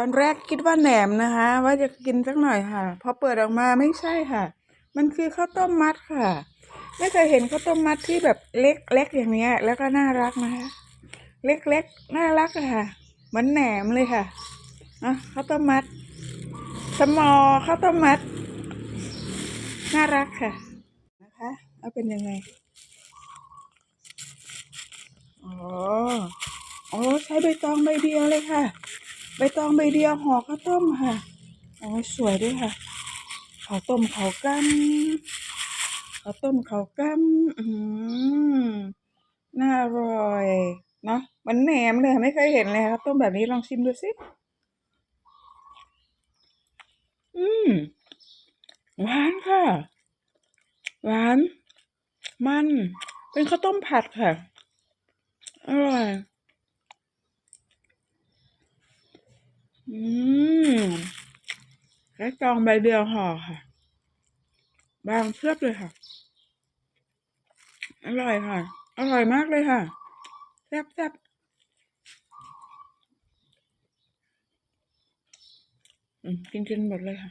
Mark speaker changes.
Speaker 1: อนแรกคิดว่าแหนมนะคะ ว่าจะกินสักหน่อยค่ะ พอเปิดออกมาไม่ใช่ค่ะ มันคือข้าวต้มมัดค่ะ ไม่เคยเห็นข้าวต้มมัดที่แบบเล็กเล็กอย่างเนี้ย แล้วก็น่ารักนะคะ เล็กเล็กน่ารักค่ะ เหมือนแหนมเลยค่ะอะข้าวต้มมัด สมอข้าวต้มมัด น่ารักค่ะ นะคะ เอาเป็นยังไงอ๋อ อ๋อ ใช้ใบตองใบเดียวเลยค่ะ ใบตองใบเดียวห่อข้าวต้มค่ะอ๋อสวยด้วยค่ะข้าวต้มข้าวกั้มข้าวต้มข้าวกั้มอืมน่าอร่อยเนาะมันแหนมเลยไม่เคยเห็นเลยค่ะข้าวต้มแบบนี้ลองชิมดูสิอืมหวานค่ะ หวาน มัน เป็นข้าวต้มผัดค่ะ อร่อย อืมแค่จองใบเดียวห่อค่ะ บางเพียบเลยค่ะ อร่อยค่ะ อร่อยมากเลยค่ะ แซ่บแซ่บอืมกินกินหมดเลยค่ะ